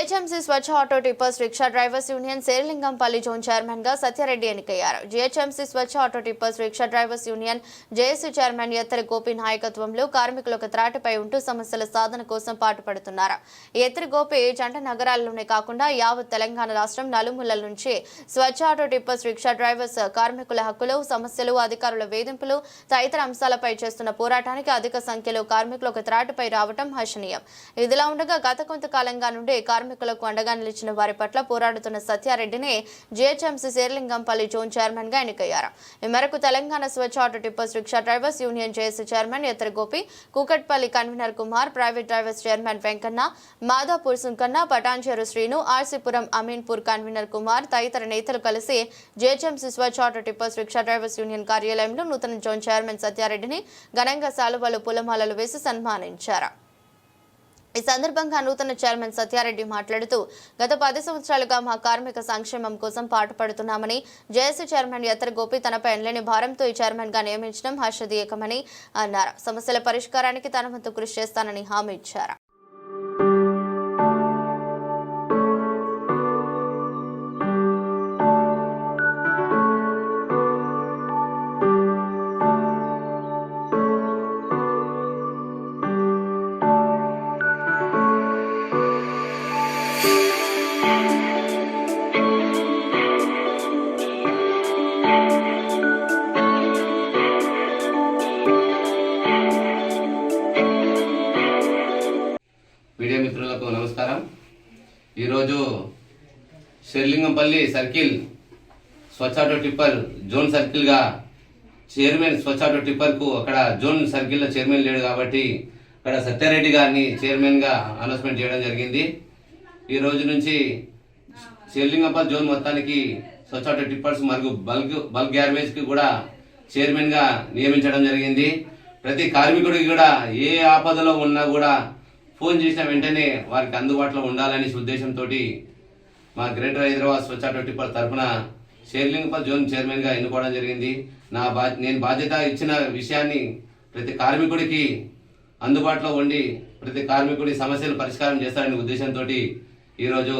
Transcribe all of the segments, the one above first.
GHMC Swachh auto tippers rickshaw drivers union Serilingampally zone చైర్మన్గా సత్యారెడ్డి ఎన్నికయ్యారు. GHMC Swachh auto tippers rickshaw drivers union JAC chairman Ettari Gopi నాయకత్వంలో కార్మికులకు త్రాటిపై ఉంటూ సమస్యల సాధన కోసం పాటుపడుతున్నారు. ఎత్తరి గోపి జంట నగరాల్లోనే కాకుండా యావత్ తెలంగాణ రాష్ట్రం నలుమూలల నుంచి Swachh auto tippers rickshaw drivers కార్మికుల హక్కులు సమస్యలు అధికారుల వేధింపులు తదితర అంశాలపై చేస్తున్న పోరాటానికి అధిక సంఖ్యలో కార్మికులు ఒక త్రాటిపై రావడం హర్షణీయం. ఇదిలా ఉండగా గత కొంతకాలంగా నుండి కార్మికులకు అండగా నిలిచిన వారి పట్ల పోరాడుతున్న సత్యారెడ్డిని జీహెచ్ఎంసీ శేర్లింగంపల్లి జోన్ చైర్మన్గా ఎన్నికయ్యారు. ఈ మేరకు Telangana Swachh auto tippers rickshaw drivers union JAC chairman Ettari Gopi Kukatpally convener Kumar private drivers chairman Venkanna Madhapur Sunkanna Patancheru Srinu RC Puram Ameenpur convener Kumar తదితర నేతలు కలిసి GHMC Swachh auto tippers rickshaw drivers union కార్యాలయంలో నూతన zone chairman సత్యారెడ్డిని ఘనంగా శాలువాలు పూలమాలలు వేసి సన్మానించారు. ఈ సందర్భంగా నూతన చైర్మన్ సత్యారెడ్డి మాట్లాడుతూ గత పది సంవత్సరాలుగా మా కార్మిక సంక్షేమం కోసం పాటుపడుతున్నామని జేఏసీ చైర్మన్ యత్ర గోపి తనపై ఎనలేని భారంతో ఈ చైర్మన్గా నియమించడం హర్షదీయకమని అన్నారు. సమస్యల పరిష్కారానికి తన వంతు కృషి చేస్తానని హామీ ఇచ్చారు. మీడియా మిత్రులకు నమస్కారం. ఈరోజు Serilingampally circle Swachh auto tipper zone సర్కిల్గా chairman Swachh auto టిప్పర్కు అక్కడ జోన్ సర్కిల్లో చైర్మన్ లేడు కాబట్టి అక్కడ సత్యారెడ్డి గారిని చైర్మన్గా అనౌన్స్మెంట్ చేయడం జరిగింది. ఈ రోజు నుంచి షెర్లింగంపల్లి జోన్ మొత్తానికి స్వచ్ఛ ఆటో టిప్పర్స్ మరియు బల్క్ బల్క్ గ్యార్బేజ్కి కూడా చైర్మన్గా నియమించడం జరిగింది. ప్రతి కార్మికుడికి కూడా ఏ ఆపదలో ఉన్నా కూడా ఫోన్ చేసిన వెంటనే వారికి అందుబాటులో ఉండాలనే ఉద్దేశంతో మా గ్రేటర్ హైదరాబాద్ స్వచ్ఛ ఆటో తరఫున షేర్లింగపల్ జోన్ చైర్మన్గా ఎన్నుకోవడం జరిగింది. నా బా నేను బాధ్యత ఇచ్చిన విషయాన్ని ప్రతి కార్మికుడికి అందుబాటులో ఉండి ప్రతి కార్మికుడి సమస్యలు పరిష్కారం చేస్తారనే ఉద్దేశంతో ఈరోజు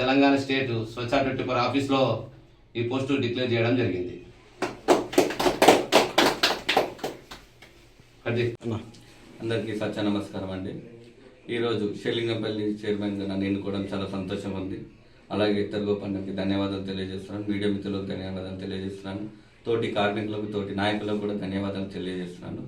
తెలంగాణ స్టేట్ స్వచ్ఛ ఆటో ఆఫీస్లో ఈ పోస్టు డిక్లేర్ చేయడం జరిగింది. అందరికీ సత్య నమస్కారం అండి. ఈరోజు షెలింగంపల్లి చైర్మన్గా నన్ను ఎన్నుకోవడం చాలా సంతోషం ఉంది. అలాగే ఇతర గోపన్నకి ధన్యవాదాలు తెలియజేస్తున్నాను. మీడియా మిత్రులకు ధన్యవాదాలు తెలియజేస్తున్నాను. తోటి కార్మికులకు తోటి నాయకులకు కూడా ధన్యవాదాలు తెలియజేస్తున్నాను.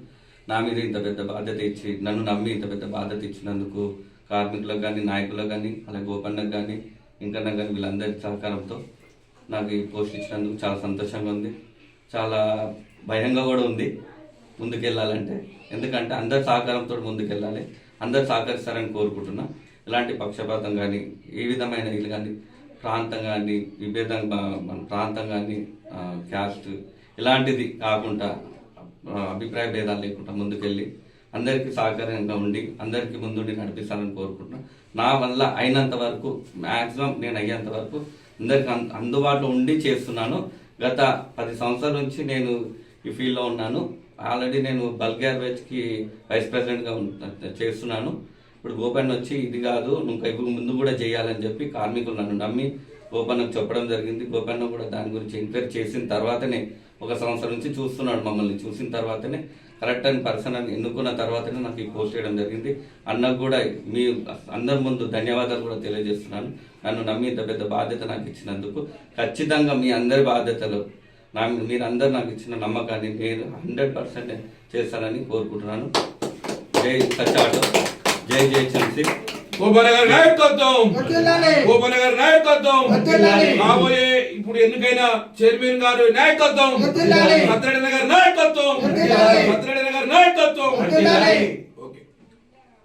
నా మీద ఇంత పెద్ద బాధ్యత ఇచ్చి నన్ను నమ్మి ఇంత పెద్ద బాధ్యత ఇచ్చినందుకు కార్మికులకు కానీ నాయకులకు కానీ అలాగే గోపన్నకు కానీ ఇంకా కానీ వీళ్ళందరి సహకారంతో నాకు ఈ పోస్ట్ ఇచ్చినందుకు చాలా సంతోషంగా ఉంది. చాలా భయంగా కూడా ఉంది. ముందుకెళ్ళాలంటే. ఎందుకంటే అందరి సహకారంతో ముందుకెళ్ళాలి. అందరు సహకరిస్తారని కోరుకుంటున్నా. ఇలాంటి పక్షపాతం కానీ ఏ విధమైన ఇది కానీ ప్రాంతం కానీ విభేదం మన ప్రాంతం కానీ క్యాస్ట్ ఇలాంటిది కాకుండా అభిప్రాయ భేదాలు లేకుండా ముందుకెళ్ళి అందరికీ సహకారంగా ఉండి అందరికీ ముందుండి నడిపిస్తానని కోరుకుంటున్నా. నా వల్ల అయినంత వరకు మ్యాక్సిమం నేను అయ్యేంత వరకు అందరికి అందుబాటులో ఉండి చేస్తున్నాను. గత పది సంవత్సరాల నుంచి నేను ఈ ఫీల్డ్లో ఉన్నాను. ఆల్రెడీ నేను బల్గార్కి వైస్ ప్రెసిడెంట్గా చేస్తున్నాను. ఇప్పుడు గోపన్న వచ్చి ఇది కాదు నువ్వు ఇప్పుడు ముందు కూడా చేయాలని చెప్పి కార్మికులు నన్ను నమ్మి గోపన్నకు చెప్పడం జరిగింది. గోపన్న కూడా దాని గురించి ఎంక్వైరీ చేసిన తర్వాతనే ఒక సంవత్సరం నుంచి చూస్తున్నాడు మమ్మల్ని చూసిన తర్వాతనే. కరెక్ట్ అని పర్సన్ అని ఎన్నుకున్న తర్వాతనే నాకు ఈ పోస్ట్ చేయడం జరిగింది. అన్నకు కూడా మీ అందరి ముందు ధన్యవాదాలు కూడా తెలియజేస్తున్నాను. నన్ను నమ్మి ఇంత పెద్ద బాధ్యత నాకు ఇచ్చినందుకు. ఖచ్చితంగా మీ అందరి బాధ్యతలు నా మీరందరూ నాకు ఇచ్చిన నమ్మకాన్ని నేను హండ్రెడ్ పర్సెంట్ చేస్తానని కోరుకుంటున్నాను. జై సచాటో జై జై నాయకత్వం. నాయకత్వం. రాబోయే ఇప్పుడు ఎన్నికైన చైర్మన్ గారు నాయకత్వం. భద్రడి నగర్ నాయకత్వం. భద్రడి నగర్ నాయకత్వం.